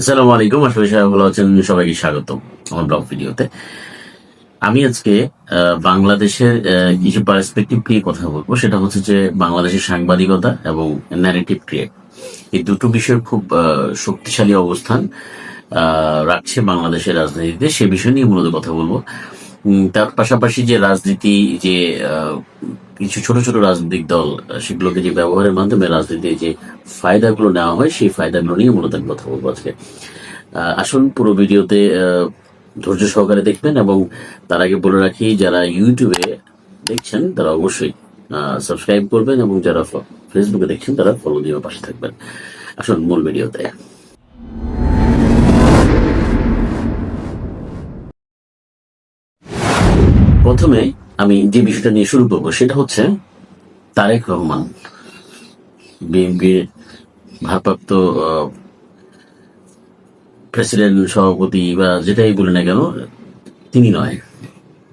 আসসালামু আলাইকুম আসলে আছেন। সবাইকে স্বাগত আমার ব্লগ ভিডিওতে। আমি আজকে বাংলাদেশের কিছু পার্সপেক্টিভ নিয়ে কথা বলব। সেটা হচ্ছে যে বাংলাদেশের সাংবাদিকতা এবং ন্যারেটিভ ক্রিয়েট এই দুটো বিষয়ের খুব শক্তিশালী অবস্থান রাখছে বাংলাদেশের রাজনীতিতে। সে বিষয় নিয়ে মূলত কথা বলব। তার পাশাপাশি যে রাজনীতি, যে কিছু ছোট ছোট রাজনৈতিক দল সেগুলোকে যে ব্যবহারের মাধ্যমে রাজনীতির যে ফায়দাগুলো নেওয়া হয়, সেই ফায়দাগুলো নিয়ে মূলত কথা বলব আজকে। আসুন পুরো ভিডিওতে ধৈর্য সহকারে দেখবেন এবং তার আগে বলে রাখি, যারা ইউটিউবে দেখছেন, তারা অবশ্যই সাবস্ক্রাইব করবেন এবং যারা ফেসবুকে দেখছেন, তারা ফলো দিয়ে পাশে থাকবেন। আসুন মূল ভিডিওতে। প্রথমে আমি যে বিষয়টা নিয়ে শুরু করব, সেটা হচ্ছে তারেক রহমান। বিএনপির ভারপ্রাপ্ত প্রেসিডেন্ট, সভাপতি বা যেটাই বলি না কেন, তিনি নয়,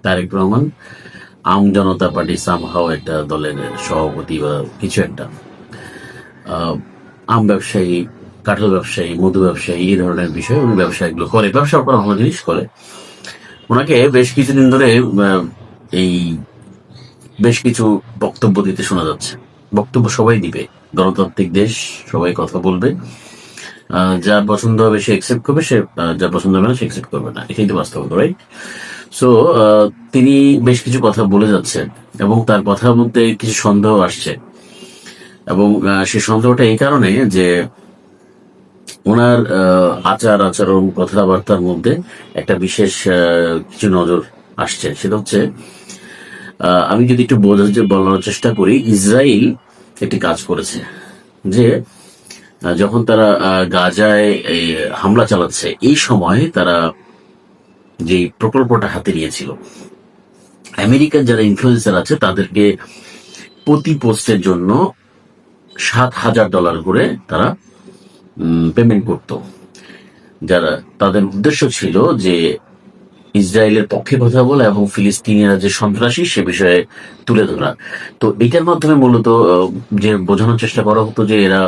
তারেক রহমান। আম জনতা পার্টি সামহাও একটা দলের সভাপতি বা কিছু একটা। আম ব্যবসায়ী, কাঁঠাল ব্যবসায়ী, মধু ব্যবসায়ী, এই ধরনের বিষয় উনি ব্যবসায়গুলো করে, ব্যবসা করা ভালো জিনিস করে। ওনাকে বেশ কিছুদিন ধরে এই বেশ কিছু বক্তব্য দিতে শোনা যাচ্ছে। বক্তব্য সবাই দিবে। গণতান্ত্রিক দেশ, সবাই কথা বলবে। যার পছন্দ হবে সে একসেপ্ট করবে, সে যার পছন্দ হবে না সে একসেপ্ট করবে না। এটাই তো বাস্তবতা রাইট সো তিনি বেশ কিছু কথা বলে যাচ্ছেন এবং তার কথার মধ্যে কিছু সন্দেহ আসছে। এবং সেই সন্দেহটা এই কারণে যে ওনার আচার আচরণ, কথাবার্তার মধ্যে একটা বিশেষ কিছু নজর আসছে। সেটা হচ্ছে আমি যদি একটু বোঝার বলার চেষ্টা করি ইসরায়েল একটি কাজ করেছে যে যখন তারা গাজায় হামলা চালাচ্ছে, এই সময় তারা যে প্রকল্পটা হাতে নিয়েছিল আমেরিকান যারা ইনফ্লুয়েন্সার আছে, তাদেরকে প্রতি পোস্টের জন্য সাত হাজার ডলার করে তারা পেমেন্ট করত। যারা, তাদের উদ্দেশ্য ছিল যে ইসরায়েলের পক্ষে কথা বলা এবং ফিলিস্তিনিরা যে সন্ত্রাসী, সে বিষয়ে তুলে ধরা। তো এটার মাধ্যমে মূলত যে বোঝানোর চেষ্টা করা হতো যে এরা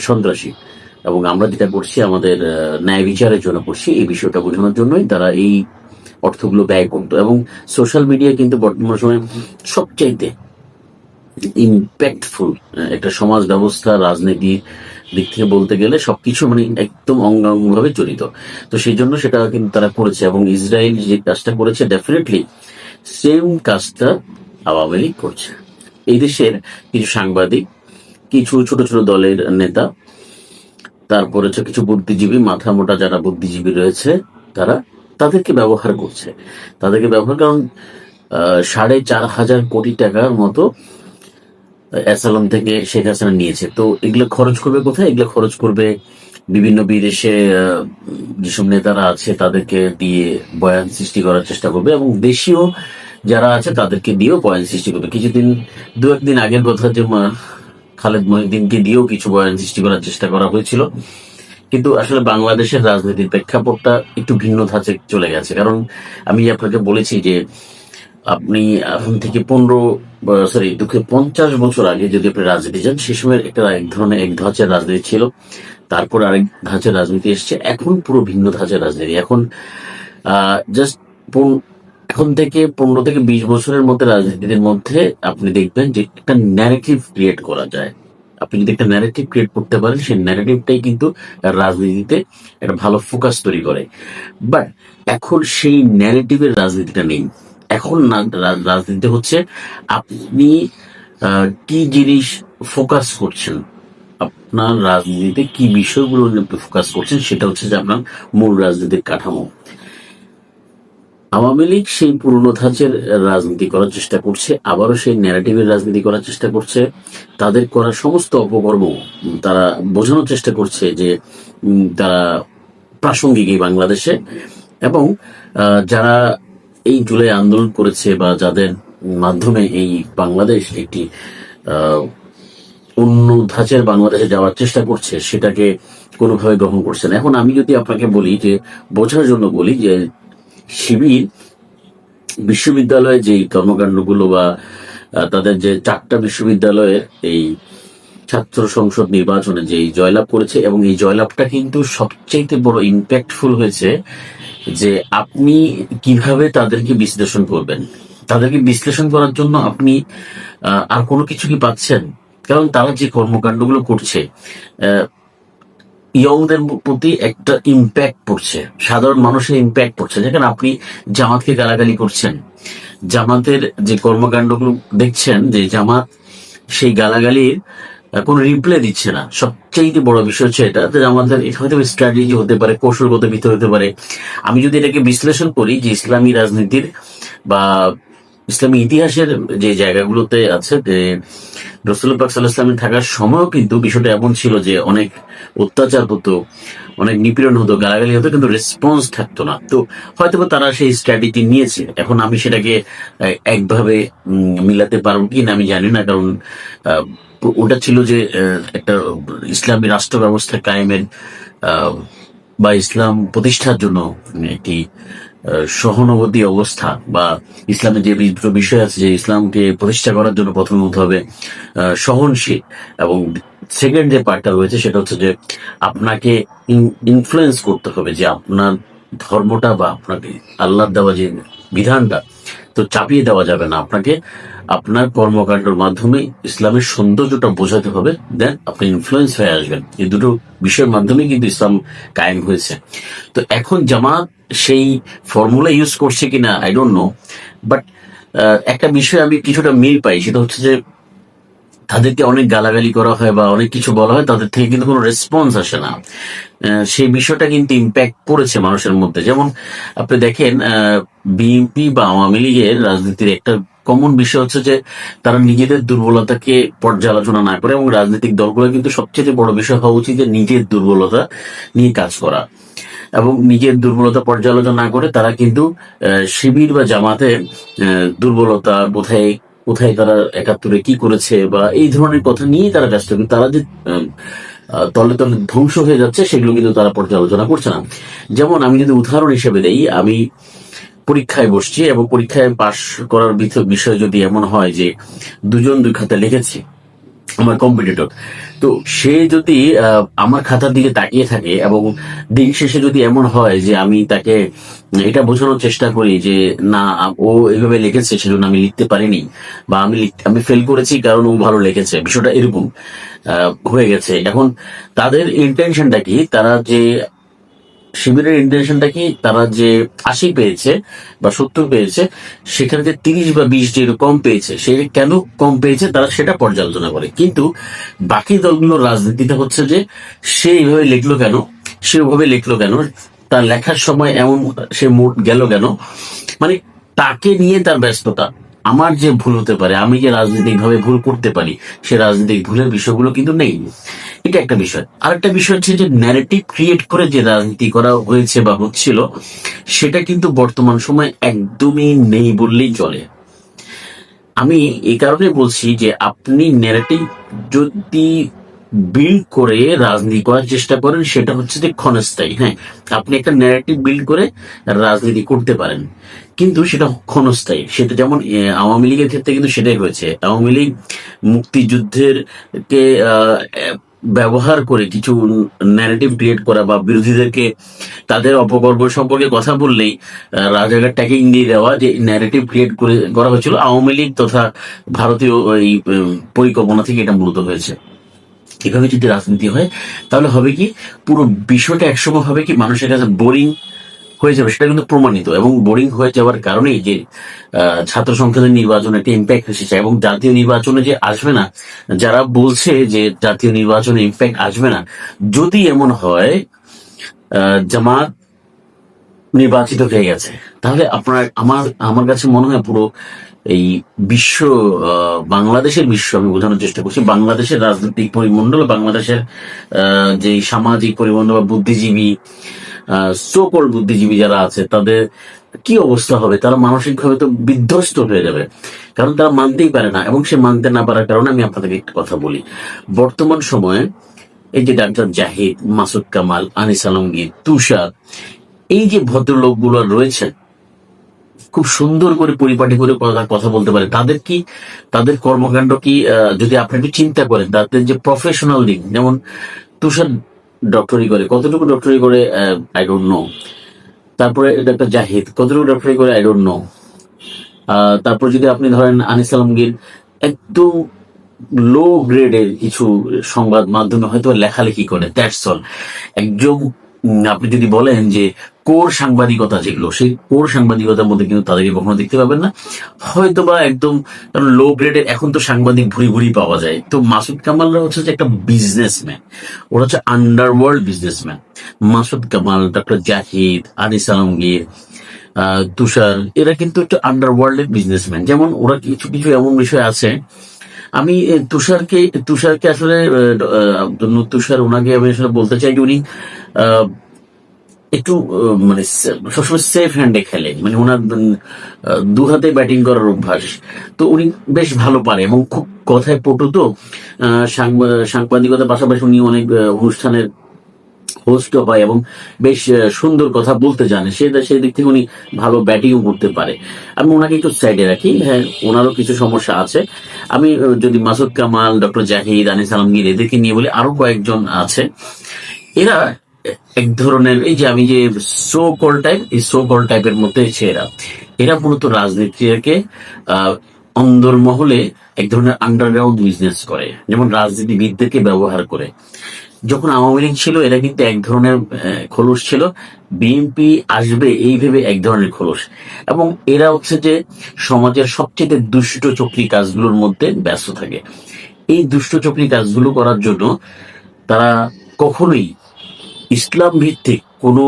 সন্ত্রাসী। এবং আমরা যেটা করছি, আমাদের ন্যায় বিচারের জন্য করছি, এই বিষয়টা বোঝানোর জন্যই তারা এই অর্থগুলো ব্যয় করতো। এবং সোশ্যাল মিডিয়া কিন্তু বর্তমান সময়ে সবচাইতে ইম্প্যাক্টফুল একটা সমাজ ব্যবস্থা, রাজনীতি দিক থেকে বলতে গেলে সবকিছু মানে একদম অঙ্গাঙ্গভাবে জড়িত। তো সেই জন্য সেটা কিন্তু তারা করেছে এবং ইসরায়েল যে কাজটা করেছে ডেফিনেটলি সেম কাজটা আওয়ামী লীগ করছে। এই দেশের কিছু সাংবাদিক, কিছু ছোট ছোট দলের নেতা, তারপরে হচ্ছে কিছু বুদ্ধিজীবী, মাথা মোটা যারা বুদ্ধিজীবী রয়েছে, তারা তাদেরকে ব্যবহার করছে। তাদেরকে ব্যবহার, কারণ সাড়ে চার হাজার কোটি টাকার মতো অ্যাসালাম থেকে শেখ হাসিনা নিয়েছে। তো এগুলো খরচ করবে কোথায়? এগুলো খরচ করবে বিভিন্ন বিদেশে যেসব নেতারা আছে তাদেরকে দিয়ে বয়ান সৃষ্টি করার চেষ্টা করবে এবং দেশীয় যারা আছে তাদেরকে দিয়েও বয়ান সৃষ্টি করবে। কিছুদিন, দু একদিন আগের কথা যে খালেদ মহিউদ্দিনকে দিয়েও কিছু বয়ান সৃষ্টি করার চেষ্টা করা হয়েছিল। কিন্তু আসলে বাংলাদেশের রাজনীতির প্রেক্ষাপটটা একটু ভিন্ন ধাঁচে চলে গেছে। কারণ আমি আপনাকে বলেছি যে আপনি এখন থেকে পনেরো সরি দুঃখ পঞ্চাশ বছর আগে যদি আপনি রাজনীতি যান, সে সময় একটা এক ধরনের, এক ধাঁচের রাজনীতি ছিল। তারপর আরেক ধাঁচের রাজনীতি এসছে। এখন পুরো ভিন্ন ধাঁচের রাজনীতি। এখন জাস্ট এখন থেকে পনেরো থেকে বিশ বছরের মধ্যে রাজনীতির মধ্যে আপনি দেখবেন যে একটা ন্যারেটিভ ক্রিয়েট করা যায়। আপনি যদি একটা ন্যারেটিভ ক্রিয়েট করতে পারেন, সেই ন্যারেটিভটাই কিন্তু রাজনীতিতে একটা ভালো ফোকাস তৈরি করে। বাট এখন সেই ন্যারেটিভের রাজনীতিটা নেই। এখন রাজনীতি হচ্ছে আপনি কি জিনিস ফোকাস করছেন? আপনার রাজনীতিতে কি বিষয়গুলো নিয়ে ফোকাস করছেন সেটা হচ্ছে যে আপনার মূল রাজনীতির কাঠামো। আওয়ামী লীগ সেই পুরনো ধাঁচের রাজনীতি করার চেষ্টা করছে, আবারও সেই ন্যারেটিভের রাজনীতি করার চেষ্টা করছে। তাদের করা সমস্ত অপকর্ম তারা বোঝানোর চেষ্টা করছে যে তারা প্রাসঙ্গিক এই বাংলাদেশে এবং যারা এই জুলাই আন্দোলন করেছে বা যাদের মাধ্যমে এই বাংলাদেশ একটি অন্য ধাঁচের বাংলাদেশে যাওয়ার চেষ্টা করছে, সেটাকে কোনোভাবে গ্রহণ করছে না। এখন আমি যদি আপনাকে বলি যে, বোঝার জন্য বলি যে, শিবির বিশ্ববিদ্যালয়ে যে কর্মকাণ্ডগুলো বা তাদের যে চারটা বিশ্ববিদ্যালয়ের এই ছাত্র সংসদ নির্বাচনে যে জয়লাভ করেছে এবং এই জয়লাভটা কিন্তু সবচাইতে বড় ইম্প্যাক্টফুল হয়েছে যে আপনি কীভাবে তাদেরকে বিশ্লেষণ করবেন? তাদেরকে বিশ্লেষণ করার জন্য আপনি আর কোনো কিছু কি পাচ্ছেন? কারণ তারা যে কর্মকাণ্ডগুলো করছে ইয়ংদের প্রতি একটা ইম্প্যাক্ট পড়ছে, সাধারণ মানুষের ইম্প্যাক্ট পড়ছে। যেখানে আপনি জামাতকে গালাগালি করছেন, জামাতের যে কর্মকাণ্ডগুলো দেখছেন, যে জামাত সেই গালাগালির কোনো রিপ্লাই দিচ্ছে না। সবচেয়ে বড় বিষয় হচ্ছে এটা, যে আমাদের এটা হয়তো স্ট্র্যাটেজি হতে পারে, কৌশলগত ভিতর হতে পারে। আমি যদি এটাকে বিশ্লেষণ করি, যে ইসলামী রাজনীতির বা ইসলামী ইতিহাসের যে জায়গাগুলোতে আছে, যে রসুল পাক সাল্লাহ ইসলামের থাকার সময়ও কিন্তু বিষয়টা এমন ছিল যে অনেক অত্যাচার হতো। অনেক নিপীড়ন হতো, গালাগালি হতো, কিন্তু রেসপন্স থাকতো না। তো হয়তো তারা সেই স্ট্র্যাটেজি নিয়েছে। এখন আমি সেটাকে একভাবে মিলাতে পারব কি না আমি জানি না। কারণ ওটা ছিল যে একটা ইসলামী রাষ্ট্র ব্যবস্থা কায়েমের বা ইসলাম প্রতিষ্ঠার জন্য একটি সহানুভূতি অবস্থা বা ইসলামের যে বিষয় আছে যে ইসলামকে প্রতিষ্ঠা করার জন্য প্রথমে হতে হবে সহনশীল এবং সেকেন্ড যে পার্টটা রয়েছে সেটা হচ্ছে যে আপনাকে ইনফ্লুয়েন্স করতে হবে যে আপনার ধর্মটা বা আপনাকে আল্লাহ দেওয়া যে বিধানটা, তো চাপিয়ে দেওয়া যাবে না। আপনাকে আপনার কর্মকাণ্ডের মাধ্যমে ইসলামের সৌন্দর্যটা বোঝাতে হবে দেন আপনি ইনফ্লুয়েন্স হয়ে আসবেন। এই দুটো বিষয়ের মাধ্যমে কিন্তু ইসলাম কায়েম হয়েছে। তো এখন জামাত সেই ফর্মুলা ইউজ করছে কিনা আই ডোন্ট নো বাট একটা বিষয় আমি কিছুটা মিল পাই, সেটা হচ্ছে যে তাদেরকে অনেক গালাগালি করা হয় বা অনেক কিছু বলা হয়, তাদের থেকে কিন্তু কোনো রেসপন্স আসে না। সেই বিষয়টা কিন্তু ইম্প্যাক্ট পড়েছে মানুষের মধ্যে। যেমন আপনি দেখেন বিএনপি বা আওয়ামী লীগের রাজনীতির একটা কমন বিষয় হচ্ছে যে, তারা নিজেদের দুর্বলতাকে পর্যালোচনা না করে এবং রাজনৈতিক দলগুলো কিন্তু সবচেয়ে বড় বিষয় হওয়া উচিত যে, নিজের দুর্বলতা নিয়ে কাজ করা। এবং নিজের দুর্বলতা পর্যালোচনা না করে তারা কিন্তু শিবির বা জামাতে দুর্বলতা কোথায় কোথায় তারা একাত্তরে কি করেছে বা এই ধরনের কথা নিয়েই তারা ব্যস্ত, কিন্তু তারা যে তলে তলে ধ্বংস হয়ে যাচ্ছে সেগুলো কিন্তু তারা পর্যালোচনা করছে না। যেমন আমি যদি উদাহরণ হিসেবে দেই, আমি পরীক্ষায় বসছি এবং পরীক্ষায় পাশ করার বিষয় যদি এমন হয় যে দুজন দুই খাতা লিখেছি আমার কম্পিটিটর তো সে যদি আমার খাতার দিকে তাকিয়ে থাকে এবং দিন শেষে যদি এমন হয় যে আমি তাকে এটা বোঝানোর চেষ্টা করি যে না, ও এভাবে লিখেছে সেজন্য আমি লিখতে পারিনি বা আমি আমি ফেল করেছি কারণ ও ভালো লিখেছে, বিষয়টা এরকম হয়ে গেছে। এখন তাদের ইন্টেনশনটা কি? তারা যে শিবিরের ইন্টেনশনটা কি? তারা যে আশি পেয়েছে বা সত্তর পেয়েছে, সেখানে যে তিরিশ বা বিশ যে কম পেয়েছে, সে কেন কম পেয়েছে তারা সেটা পর্যালোচনা করে। কিন্তু বাকি দলগুলোর রাজনীতিটা হচ্ছে যে, সে এইভাবে লিখলো কেন? সে ওভাবে লিখলো কেন? তার লেখার সময় এমন সে মোট গেল কেন? মানে তাকে নিয়ে তার ব্যস্ততা। আমার যে ভুল হতে পারে, আমি যে রাজনৈতিক ভাবে ভুল করতে পারি, সে রাজনৈতিক ভুলের বিষয়গুলো কিন্তু নেই। এটা একটা বিষয়। আর একটা বিষয় হচ্ছে যে ন্যারেটিভ ক্রিয়েট করে যে রাজনীতি করা হয়েছে বা হচ্ছিল, সেটা কিন্তু বর্তমান সময় একদমই নেই বললেই চলে। আমি এই কারণে বলছি যে আপনি ন্যারেটিভ যদি বিল্ড করে রাজনীতি করার চেষ্টা করেন, সেটা হচ্ছে যে ক্ষণস্থায়ী হ্যাঁ? আপনি একটা ন্যারেটিভ বিল্ড করে রাজনীতি করতে পারেন। কিন্তু সেটা ক্ষণস্থায়ী। সেটা যেমন আওয়ামী লীগের ক্ষেত্রে কিন্তু সেটাই হয়েছে। আওয়ামী লীগ মুক্তিযুদ্ধের কে ব্যবহার করে কিছু ন্যারেটিভ ক্রিয়েট করা বা বিরোধীদেরকে তাদের অপকর্ম সম্পর্কে কথা বললেই রাজাঘাট ট্যাকিং দিয়ে দেওয়া যে ন্যারেটিভ ক্রিয়েট করে, করা হয়েছিল আওয়ামী লীগ তথা ভারতীয় এই পরিকল্পনা থেকে এটা মূলত হয়েছে। এভাবে যদি রাজনীতি হয় তাহলে হবে কি পুরো বিষয়টা একসময় হবে কি মানুষের কাছে বোরিং হয়ে যাবে সেটা কিন্তু প্রমাণিত। এবং বোরিং হয়ে যাওয়ার কারণেই যে ছাত্র সংসদের নির্বাচনে একটা ইম্প্যাক্ট এসেছে এবং জাতীয় নির্বাচনে যে আসবে না যারা বলছে যে জাতীয় নির্বাচনে ইম্প্যাক্ট আসবে না যদি এমন হয় আহ, জামাত নির্বাচিত হয়ে গেছে তাহলে আপনার আমার আমার কাছে মনে হয় পুরো এই বিশ্ব বাংলাদেশের বিশ্ব, আমি বোঝানোর চেষ্টা করছি, বাংলাদেশের রাজনৈতিক পরিমণ্ডল, বাংলাদেশের যে সামাজিক পরিমণ্ডল বা বুদ্ধিজীবী সকল বুদ্ধিজীবী যারা আছে, তাদের কি অবস্থা হবে? তারা মানসিকভাবে তো বিধ্বস্ত হয়ে যাবে। কারণ তারা মানতেই পারে না, এবং সে মানতে না পারার কারণে আমি আপনাদেরকে একটা কথা বলি। বর্তমান সময়ে এই যে ডাক্তার জাহিদ, মাসুদ কামাল, আনিস আলমগীর, তুষার, এই যে ভদ্রলোকগুলো রয়েছেন খুব সুন্দর করে পরিপাটি করে কথা বলতে পারে। তাদের কি তাদের কর্মকাণ্ড কি যদি আপনি একটু চিন্তা করেন তাদের যে প্রফেশনাল দিক যেমন তুষার ডক্টরি করে কতটুকু ডক্টরি করে আই ডোন্ট নো তারপরে ডাক্তার জাহিদ কতটুকু ডক্টরি করে আই ডোন্ট নো তারপর যদি আপনি ধরেন আনিস আলমগীর একদম লো গ্রেডের কিছু সংবাদ মাধ্যমে হয়তো লেখালেখি করে দ্যাটস অল একজন উম, আপনি যদি বলেন যে কোর সাংবাদিকতা যেগুলো, সেই কোর সাংবাদিকতার মধ্যে কিন্তু তাদেরকে কখনো দেখতে পাবেন না। হয়তো বা একদম লো গ্রেডের এখন তো সাংবাদিক ভুরি ভুরি পাওয়া যায়। তো মাসুদ কামালরা হচ্ছে যে একটা বিজনেসম্যান ওরা হচ্ছে underworld businessman Masud Kamal doctor Zahid, Anis Alamgir Tushar, এরা কিন্তু একটা আন্ডারওয়ার্ল্ডের বিজনেসম্যান যেমন ওরা কিছু কিছু এমন বিষয় আছে। আমি তুষারকে তুষারকে আসলে তুষার ওনাকে আমি আসলে বলতে চাই যে উনি একটু মানে সবসময় সেফ হ্যান্ডে খেলে। মানে ওনার দু হাতে ব্যাটিং করার অভ্যাস। তো উনি বেশ ভালো পারে এবং খুব কথায় পটু তো সাংবাদিকতার পাশাপাশি উনি অনেক অনুষ্ঠানের হোস্টও হয় এবং বেশ সুন্দর কথা বলতে জানে। সে, সেই দিক থেকে উনি ভালো ব্যাটিংও করতে পারে। আমি ওনাকে একটু সাইডে রাখি। হ্যাঁ ওনারও কিছু সমস্যা আছে। আমি যদি মাসুদ কামাল ডক্টর জাহিদ, আনিস আলমগীর এদেরকে নিয়ে বলি, আরও কয়েকজন আছে। এরা এক ধরনের এই যে আমি যে সো কল টাইপ এই সো কল টাইপের মধ্যে এরা এরা মূলত রাজনীতিকে আহ, অন্দরমহলে এক ধরনের আন্ডারগ্রাউন্ড বিজনেস করে যেমন রাজনীতিবিদদেরকে ব্যবহার করে। যখন আওয়ামী লীগ ছিল এরা কিন্তু এক ধরনের খোলস ছিল। বিএনপি আসবে এই ভেবে এক ধরনের খোলস। এবং এরা হচ্ছে যে সমাজের সবচেয়ে দুষ্ট চক্রী কাজগুলোর মধ্যে ব্যস্ত থাকে। এই দুষ্ট চক্রী কাজগুলো করার জন্য তারা কখনোই ইসলাম ভিত্তিক কোনো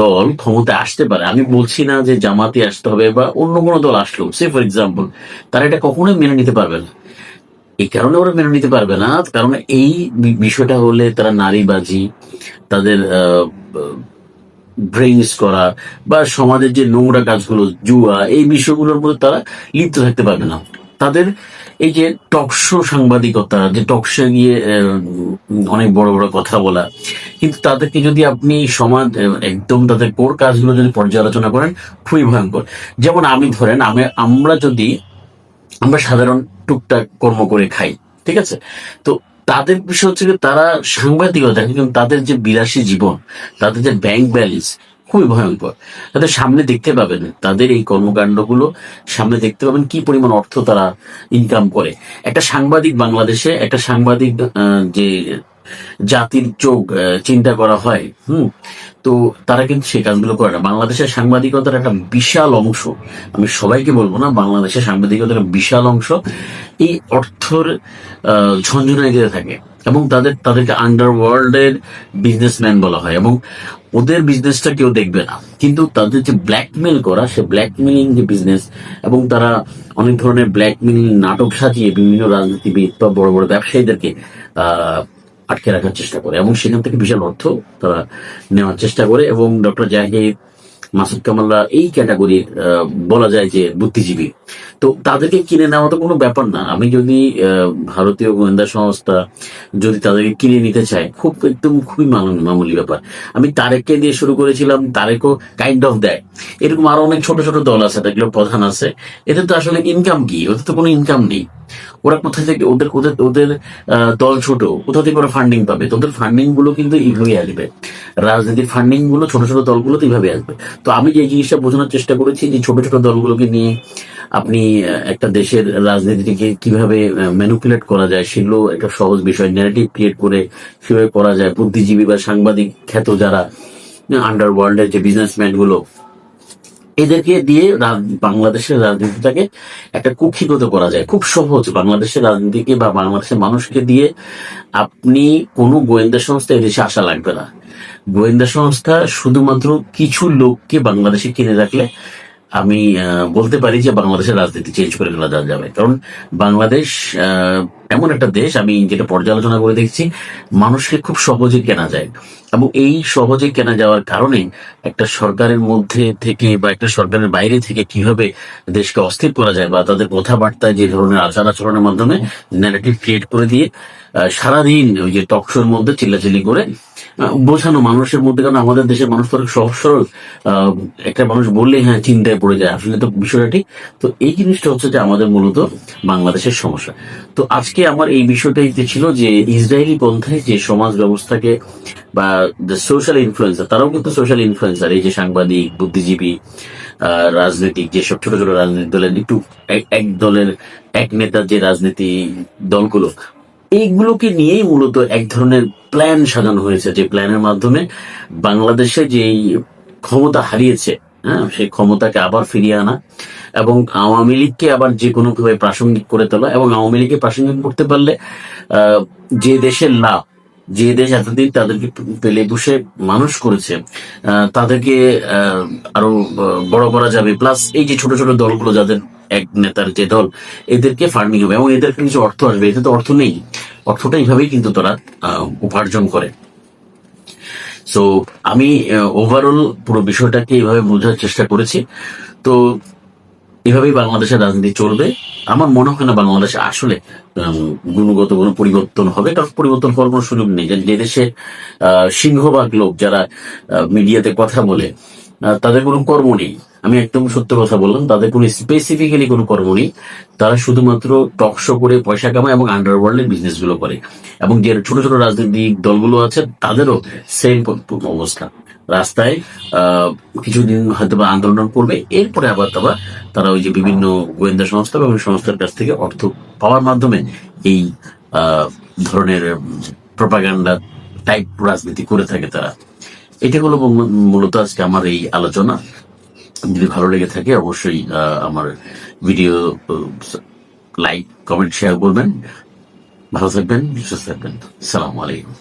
দল ক্ষমতায় আসতে পারে। আমি বলছি না যে জামাতে আসতে হবে বা অন্য কোনো দল আসলো সে ফর এক্সাম্পল তারা এটা কখনোই মেনে নিতে পারবে না। এই কারণে ওরা মেনে নিতে পারবে না। কারণ এই বিষয়টা হলে তারা নারীবাজি, তাদের ব্রেইনস করা বা সমাজের যে নোংরা কাজগুলো, জুয়া, এই বিষয়গুলোর মধ্যে তারা লিপ্ত থাকতে পারবে না। তাদের এই যে টকশো সাংবাদিকতা, যে টকশো গিয়ে অনেক বড় বড় কথা বলা, কিন্তু তাদেরকে যদি আপনি সমাজ একদম তাদের কোর কাজগুলো যদি পর্যালোচনা করেন, খুবই ভয়ঙ্কর। যেমন আমি ধরেন, আমি, আমরা যদি, আমরা সাধারণ টুকটাক কর্ম করে খাই, ঠিক আছে? তো তাদের বিষয় হচ্ছে তারা সাংবাদিকতা, কিন্তু তাদের যে বিলাসী জীবন, তাদের যে ব্যাংক ব্যালেন্স খুবই ভয়ঙ্কর। তাদের সামনে দেখতে পাবেন, তাদের এই কর্মকাণ্ডগুলো সামনে দেখতে পাবেন কি পরিমাণ অর্থ তারা ইনকাম করে। একটা সাংবাদিক বাংলাদেশে, একটা সাংবাদিক যে জাতির চোখ চিন্তা করা হয়, হুম, তো তারা কিন্তু সেই কাজগুলো করে না। বাংলাদেশের সাংবাদিকতার একটা বিশাল অংশ, আমি সবাইকে বলব না, বাংলাদেশের সাংবাদিকতার বিশাল অংশ এই অর্থর ঝঞ্ঝনায় দিয়ে থাকে। এবং তাদের, তাদেরকে আন্ডারওয়ার্ল্ডের বিজনেসম্যান বলা হয় এবং ওদের বিজনেসটা কেউ দেখবে না। কিন্তু তাদের যে ব্ল্যাকমেল করা, সে ব্ল্যাকমেলিং যে বিজনেস এবং তারা অনেক ধরনের ব্ল্যাকমেলিং নাটক সাজিয়ে বিভিন্ন রাজনীতিবিদ বা বড় বড় ব্যবসায়ীদেরকে আটকে রাখার চেষ্টা করে এবং সেখান থেকে বিশাল অর্থ তারা নেওয়ার চেষ্টা করে এবং ডক্টর জাহিদ, মাসুদ কামালরা এই ক্যাটাগরির বলা যায় যে বুদ্ধিজীবী। তো তাদেরকে কিনে নেওয়া তো কোনো ব্যাপার না। আমি যদি ভারতীয় গোয়েন্দা সংস্থা যদি তাদেরকে কিনে নিতে চায়, খুব একদম খুবই মামুলি ব্যাপার। আমি তারেককে দিয়ে শুরু করেছিলাম, তারেকও কাইন্ড অফ দেয়। এরকম আরও অনেক ছোট ছোট দল আছে যেগুলো প্রধান আছে। এদের তো আসলে ইনকাম কি? ওদের তো কোনো ইনকাম নেই। ওরা কোথা থেকে, ওদের ওদের ওদের দল ছোট, কোথা থেকে ওরা ফান্ডিং পাবে? তো ওদের ফান্ডিংগুলো কিন্তু এইভাবেই আসবে। রাজনীতির ফান্ডিংগুলো ছোট ছোট দলগুলো তো এইভাবে আসবে। তো আমি যে জিনিসটা বোঝানোর চেষ্টা করেছি যে ছোট ছোট দলগুলোকে নিয়ে আপনি একটা দেশের রাজনীতিকে কীভাবে ম্যানুপুলেট করা যায় সেগুলো একটা সহজ বিষয়। ন্যারেটিভ ক্রিয়েট করে কীভাবে করা যায়। বুদ্ধিজীবী বা সাংবাদিক খ্যাত যারা আন্ডারওয়ার্ল্ডের যে বিজনেসম্যানগুলো, এদেরকে দিয়ে বাংলাদেশের রাজনীতিটাকে একটা কুক্ষিগত করা যায়। খুব সহজ। বাংলাদেশের রাজনীতিকে বা বাংলাদেশের মানুষকে দিয়ে আপনি কোনো গোয়েন্দা সংস্থা এদেশে আসা লাগবে না। গোয়েন্দা সংস্থা শুধুমাত্র কিছু লোককে বাংলাদেশে কিনে রাখলে আমি বলতে পারি যে বাংলাদেশের রাজনীতি চেঞ্জ করে ফেলা যাবে। কারণ বাংলাদেশ এমন একটা দেশ, আমি যেটা পর্যালোচনা করে দেখছি, মানুষকে খুব সহজে কেনা যায়। এবং এই সহজে কেনা যাওয়ার কারণে একটা সরকারের মধ্যে থেকে বা একটা সরকারের বাইরে থেকে কীভাবে দেশকে অস্থির করা যায় বা তাদের কথাবার্তায় যে ধরনের আচার আচরণের মাধ্যমে ন্যারেটিভ ক্রিয়েট করে দিয়ে সারাদিন ওই যে টকশোর মধ্যে চিল্লাচিল্লি করে বোঝানো মানুষের মধ্যে, কারণ আমাদের দেশের মানুষ তো সহজ সরল একটা মানুষ বললে হ্যাঁ চিন্তায় পড়ে যায়, আসলে তো বিষয়টা ঠিক। তো এই জিনিসটা হচ্ছে যে আমাদের মূলত বাংলাদেশের সমস্যা। তো আজকে আমার এই বিষয়টাই ছিল যে ইসরায়েলি পন্থায় যে সমাজ ব্যবস্থাকে বা সোশ্যাল ইনফ্লুয়েন্সার তারাও কিন্তু সোশ্যাল ইনফ্লুয়েন্সার এই যে সাংবাদিক, বুদ্ধিজীবী রাজনৈতিক, যেসব ছোট ছোট রাজনৈতিক দলের, একটু এক- এক দলের এক নেতার যে রাজনীতি দলগুলো এইগুলোকে নিয়েই মূলত এক ধরনের প্ল্যান সাজানো হয়েছে, যে প্ল্যানের মাধ্যমে বাংলাদেশে যে ক্ষমতা হারিয়েছে হ্যাঁ সেই ক্ষমতাকে আবার ফিরিয়ে আনা এবং আওয়ামী লীগকে আবার যে কোনো ভাবে প্রাসঙ্গিক করে তোলা এবং আওয়ামী লীগকে প্রাসঙ্গিক করতে পারলে যে দেশের লাভ, যে দেশ এতদিন তাদেরকে পেলে বসে মানুষ করেছে তাদেরকে আরও বড় করা যাবে। প্লাস এই যে ছোট ছোট দলগুলো যাদের এক নেতার যে দল, এদেরকে ফার্মিং হবে এবং এদেরকে কিছু অর্থ আসবে। এতে তো অর্থ নেই। অর্থটা এইভাবেই কিন্তু তারা উপার্জন করে। সো আমি ওভারঅল পুরো বিষয়টাকে এইভাবে বোঝার চেষ্টা করেছি। তো এভাবেই বাংলাদেশের রাজনীতি চলবে। আমার মনে হয় না বাংলাদেশে আসলে গুণগত কোনো পরিবর্তন হবে। কারণ পরিবর্তন হওয়ার কোনো সুযোগ নেই। যে- দেশে সিংহভাগ লোক যারা মিডিয়াতে কথা বলে তাদের কোনো কর্ম নেই। আমি একদম সত্য কথা বললাম। তাদের কোনো স্পেসিফিক্যালি কোনো কর্ম নেই। তারা শুধুমাত্র টক শো করে পয়সা কামায় এবং আন্ডারওয়ার্ল্ডের বিজনেসগুলো করে। এবং যে ছোট ছোট রাজনৈতিক দলগুলো আছে, তাদেরও সেম অবস্থা। রাস্তায় কিছুদিন হয়তো বা আন্দোলন করবে। এরপরে আবার তারা তারা ওই যে বিভিন্ন গোয়েন্দা সংস্থা বা বিভিন্ন সংস্থার কাছ থেকে অর্থ পাওয়ার মাধ্যমে এই ধরনের প্রপাগান্ডা টাইপ রাজনীতি করে থাকে তারা। এটা হলো মূলত আজকে আমার এই আলোচনা। যদি ভালো লেগে থাকে, অবশ্যই আমার ভিডিও লাইক কমেন্ট শেয়ার করবেন। ভালো থাকবেন, সুস্থ থাকবেন। সালাম আলাইকুম।